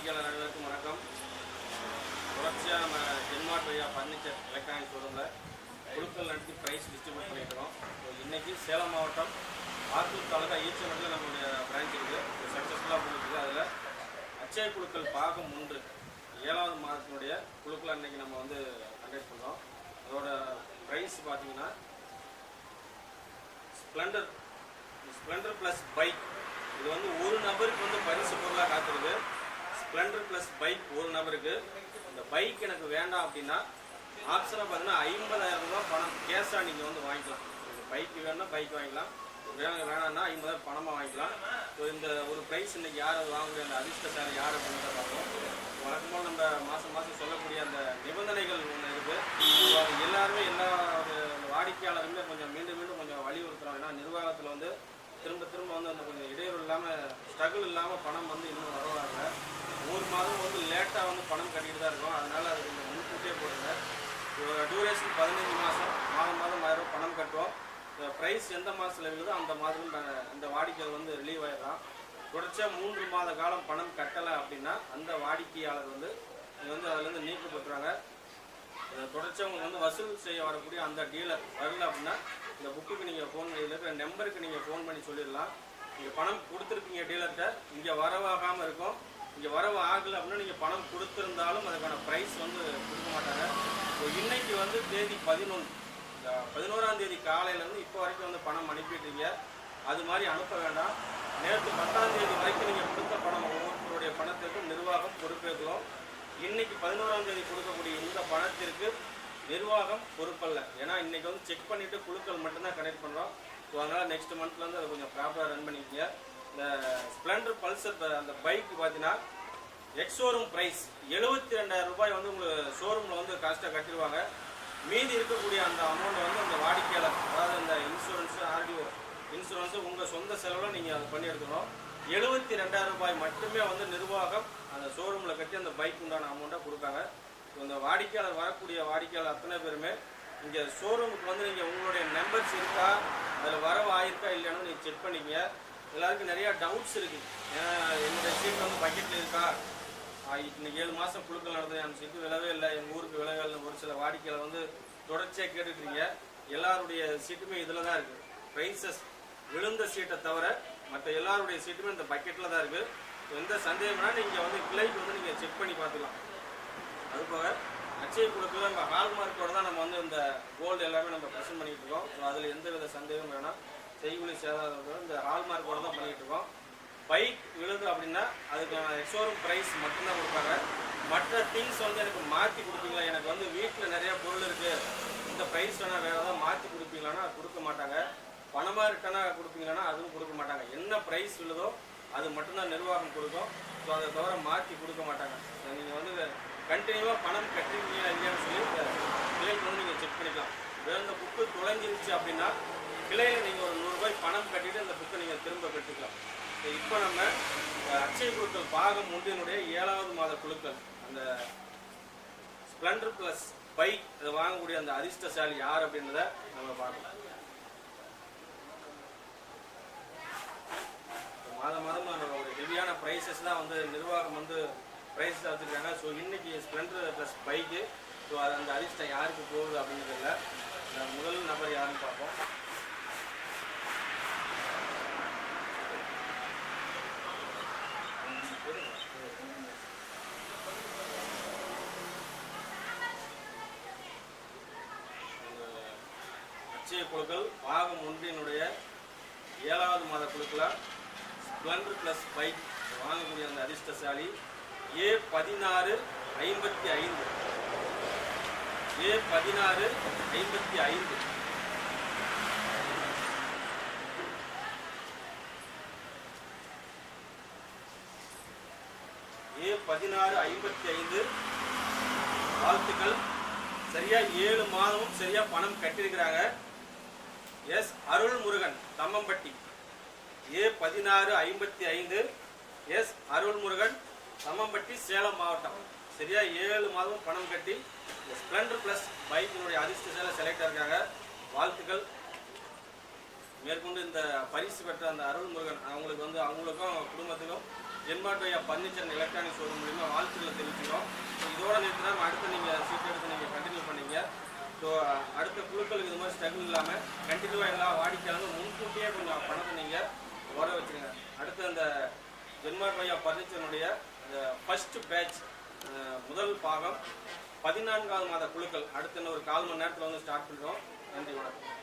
ஜென்மார்ட் வாடிக்கையாளர் அனைவருக்கும் வணக்கம். தொடர்ச்சியாக நம்ம ஜென்மார்ட் வழியா ஃபர்னிச்சர் எலக்ட்ரானிக் ஷோரூமில் குழுக்கள் நடத்தி ப்ரைஸ் டிஸ்ட்ரிபியூட் பண்ணிக்கிறோம் ஸோ இன்றைக்கி சேலம் மாவட்டம் ஆத்தூர் தாலுகா ஈச்சமட்டில் நம்மளுடைய பிரான்ச் இருக்குது சக்ஸஸ்ஃபுல்லாக போயிருக்கு அதில் அச்சய குழுக்கள் பாகம் மூன்று ஏழாவது மாதத்தினுடைய குழுக்கள் அன்னைக்கு நம்ம வந்து கண்டக்ட் பண்ணோம். அதோட ப்ரைஸ் பார்த்தீங்கன்னா ஸ்ப்ளெண்டர் ஸ்ப்ளெண்டர் ப்ளஸ் பைக் இது வந்து ஒரு நபருக்கு வந்து பரிசு பொருளாக காத்திருக்கு. ஸ்ப்ளெண்டர் ப்ளஸ் பைக் ஒரு நபருக்கு. இந்த பைக் எனக்கு வேண்டாம் அப்படின்னா ஆப்ஷனாக பார்த்தீங்கன்னா ஐம்பதாயிரம் ரூபாய் பணம் கேஷாக நீங்கள் வந்து வாங்கிக்கலாம். பைக் வேணும்னா பைக் வாங்கிக்கலாம். வேணும் வேணாம்னா ஐம்பதாயிரம் பணமாக வாங்கிக்கலாம். ஸோ இந்த ஒரு ப்ரைஸ் இன்னைக்கு யார் வாங்குற அந்த அதிர்ஷ்டசாலி யார் அப்படின்றத பார்ப்போம். வழக்கமாக நம்ம மாதம் மாதம் சொல்லக்கூடிய அந்த நிபந்தனைகள் ஒன்று இருக்குது ஸோ அது எல்லாருமே எல்லா ஒரு வாடிக்கையாளருமே கொஞ்சம் மீண்டும் மீண்டும் கொஞ்சம் வலியுறுத்துகிறோம் ஏன்னா நிர்வாகத்தில் வந்து திரும்ப திரும்ப வந்து அந்த கொஞ்சம் இடையூறு இல்லாமல் ஸ்ட்ரகிள் இல்லாமல் பணம் வந்து இன்னும் வரவாங்க ஒரு மாதம் வந்து லேட்டாக வந்து பணம் கட்டிட்டு தான் இருக்கும். அதனால் அது கொஞ்சம் முன்கூட்டியே போடுங்க. டியூரேஷன் பதினஞ்சு மாதம் மாதம் மாதம் ஆயிரம் ரூபாய் பணம் கட்டுவோம். ப்ரைஸ் எந்த மாதத்தில் இருக்குதோ அந்த மாதம் நாங்கள் அந்த வாடிக்கையாளர் வந்து ரிலீவ் ஆகிடலாம் தொடர்ச்சியாக மூன்று மாத காலம் பணம் கட்டலை அப்படின்னா அந்த வாடிக்கையாளர் வந்து இங்கே வந்து அதுலேருந்து நீக்கப்பட்டுறாங்க தொடர்ச்சியாக உங்களுக்கு வந்து வசூல் செய்ய வரக்கூடிய அந்த டீலர் வரல அப்படின்னா இந்த புக்குக்கு நீங்கள் ஃபோன் பண்ணி இருக்கிற நம்பருக்கு நீங்கள் ஃபோன் பண்ணி சொல்லிடலாம். நீங்கள் பணம் கொடுத்துருக்கீங்க டீலர்கிட்ட இங்கே வரவாகாமல் இருக்கும். இங்கே வரவு ஆகலை அப்படின்னா நீங்கள் பணம் கொடுத்துருந்தாலும் அதுக்கான ப்ரைஸ் வந்து கொடுக்க மாட்டாங்க. ஸோ இன்னைக்கு வந்து தேதி பதினொன்று இந்த பதினோராம் தேதி காலையிலேருந்து இப்போ வரைக்கும் வந்து பணம் அனுப்பிட்டீங்க. அது மாதிரி அனுப்ப வேண்டாம். நேற்று பத்தாம் தேதி வரைக்கும் நீங்கள் கொடுத்த பணம் ஒவ்வொருத்தருடைய பணத்திற்கும் நிர்வாகம் பொறுப்பேற்கிறோம். இன்னைக்கு பதினோராம் தேதி கொடுக்கக்கூடிய இந்த பணத்திற்கு நிர்வாகம் பொறுப்பல்ல. ஏன்னா இன்றைக்கி வந்து செக் பண்ணிவிட்டு குழுக்கள் மட்டும்தான் கனெக்ட் பண்ணுறோம் ஸோ அதனால் நெக்ஸ்ட் மந்த்லேருந்து அதை கொஞ்சம் ப்ராப்பராக ரன் பண்ணிக்கங்க. இந்த ஸ்ப்ளெண்டர் பல்சர் அந்த பைக் பார்த்தீங்கன்னா எக்ஸ் ஷோரூம் ப்ரைஸ் எழுபத்தி ரெண்டாயிரம் ரூபாய் வந்து உங்களுக்கு ஷோரூமில் வந்து காஸ்ட்டாக கட்டிடுவாங்க. மீதி இருக்கக்கூடிய அந்த அமௌண்ட்டை வந்து அந்த வாடிக்கையாளர் அதாவது இந்த இன்சூரன்ஸு ஆர்டிஓ இன்சூரன்ஸு உங்கள் சொந்த செலவில் நீங்கள் அதை பண்ணி எடுக்கணும் எழுபத்தி ரெண்டாயிரம் ரூபாய் மட்டுமே வந்து நிர்வாகம் அந்த ஷோரூமில் கட்டி அந்த பைக் உண்டான அமௌண்ட்டாக கொடுக்காங்க. இந்த வாடிக்கையாளர் வரக்கூடிய வாடிக்கையாளர் அத்தனை பேருமே இங்கே ஷோரூமுக்கு வந்து நீங்கள் உங்களுடைய நம்பர்ஸ் இருக்கா அதில் வரவு ஆயிருக்கா இல்லையானு நீங்கள் செக் பண்ணிக்கங்க. எல்லாருக்கும் நிறையா டவுட்ஸ் இருக்குது ஏன்னா என்னுடைய சீட் வந்து பக்கெட்டில் இருக்கா? இன்னைக்கு ஏழு மாதம் குழுக்கள் நடந்தது அந்த சீட்டு விலவே இல்லை. எங்கள் ஊருக்கு விலகல் ஒரு சில வாடிக்கையாளர் வந்து தொடர்ச்சியாக கேட்டுக்கிறீங்க எல்லாருடைய சீட்டுமே இதில் தான் இருக்குது ப்ரைஸஸ் விழுந்த சீட்டை தவிர மற்ற எல்லாருடைய சீட்டுமே இந்த பக்கெட்டில் தான் இருக்குது எந்த சந்தேகம்னா நீங்கள் வந்து கிளைக்கு வந்து நீங்கள் செக் பண்ணி பார்த்துக்கலாம். அது போக அச்சய குழுக்கள் நம்ம ஹால்மார்க்கோட தான் நம்ம வந்து இந்த கோல்டு எல்லாமே நம்ம பிரசன்ட் பண்ணிட்டு இருக்கோம். ஸோ அதில் எந்த வித சந்தேகமும் வேணாம். செய்குலி சேதாரம் இந்த ஹால்மார்க்கோட தான் பண்ணிட்டு இருக்கோம். பைக் விழுது அப்படின்னா அதுக்கான ஷோரூம் ப்ரைஸ் மட்டும்தான் கொடுப்பாங்க. மற்ற திங்ஸ் வந்து எனக்கு மாற்றி கொடுப்பீங்களா? எனக்கு வந்து வீட்டில் நிறைய பொருள் இருக்குது இந்த ப்ரைஸ் வேணால் வேறு ஏதாவது மாற்றி கொடுப்பீங்களான்னா கொடுக்க மாட்டாங்க. பணமாக இருக்கனா கொடுப்பீங்களான்னா அதுவும் கொடுக்க மாட்டாங்க. என்ன ப்ரைஸ் உள்ளதோ அது மட்டும்தான் நிர்வாகம் கொடுக்கும். ஸோ அதை தவிர மாற்றி கொடுக்க மாட்டாங்க. நீங்கள் வந்து கண்டினியூவாக பணம் கட்டிருக்கீங்களா இல்லையான்னு சொல்லி இந்த நீங்கள் செக் பண்ணிக்கலாம். வேறு இந்த புக்கு தொலைஞ்சிருச்சு அப்படின்னா கிளையில் நீங்கள் ஒரு நூறுரூபாய் பணம் கட்டிட்டு அந்த புக்கை நீங்கள் திரும்ப கட்டுக்கலாம். இப்போ நம்ம அச்சய குழுக்கள் பாகம் ஒன்றினுடைய ஏழாவது மாத குழுக்கள். அந்த ஸ்ப்ளெண்டர் ப்ளஸ் பைக் அதை வாங்கக்கூடிய அந்த அதிர்ஷ்டசாலி யார் அப்படின்றத நம்ம பார்க்கலாம். மாதம் மாதம் நம்ம ஒரு ஹெவியான ப்ரைஸஸ் தான் வந்து நிர்வாகம் வந்து ப்ரைஸ் வச்சுருக்காங்க ஸோ இன்றைக்கி ஸ்ப்ளெண்டர் ப்ளஸ் பைக்கு ஸோ அது அந்த அதிர்ஷ்டம் யாருக்கு போகுது அப்படிங்கிறதுல முதல் நபர் யாருன்னு பார்ப்போம். அச்சய குழுக்கள் பாகம் ஒன்றினுடைய ஏழாவது மாத குழுக்களாக ஸ்ப்ளெண்டர் ப்ளஸ் பைக் வாங்கக்கூடிய அந்த அதிர்ஷ்டசாலி ஏ பதினாறு ஐம்பத்தி ஐந்து. ஏ பதினாறு ஐம்பத்தி ஐந்து. ஏ பதினாறு ஐம்பத்தி ஐந்து. வாழ்த்துக்கள். சரியா ஏழு மாதமும் சரியா பணம் கட்டியிருக்கிறாங்க. எஸ் அருள் முருகன் தம்மம்பட்டி. ஏ பதினாறு ஐம்பத்தி ஐந்து. எஸ் அருள் முருகன் தம்மம்பட்டி சேலம் மாவட்டம். சரியா ஏழு மாதமும் பணம் கட்டி இந்த ஸ்ப்ளெண்டர் ப்ளஸ் பைக்கினுடைய அதிர்ஷ்டசால செலக்ட் ஆகிருக்காங்க வாழ்த்துக்கள். மேற்கொண்டு இந்த பரிசு பெற்ற அந்த அருள் முருகன் அவங்களுக்கு வந்து அவங்களுக்கும் குடும்பத்துக்கும் ஜென்மாட்டோயா பர்னிச்சர் எலக்ட்ரானிக் ஷோரூம் மூலிமா வாழ்த்துக்களை தெரிவிச்சுக்கிறோம். இதோட நிறுத்தினா அடுத்து நீங்கள் சீட் எடுத்து நீங்கள் கண்டினியூ பண்ணீங்க. ஸோ அடுத்த குழுக்களுக்கு இது மாதிரி ஸ்ட்ரகிள் இல்லாமல் கண்டினியூவாக எல்லா வாடிக்கையாளரும் முன்கூட்டியே கொஞ்சம் பணத்தை நீங்கள் வர வச்சுருங்க அடுத்து அந்த ஜென்மாட்டோயா பர்னிச்சருடைய ஃபர்ஸ்ட் பேட்ச் முதல் பாகம் பதினான்காவது மாத குழுக்கள். அடுத்த ஒரு கால் மணி நேரத்தில் வந்து ஸ்டார்ட் பண்ணுறோம் நன்றி வணக்கம்.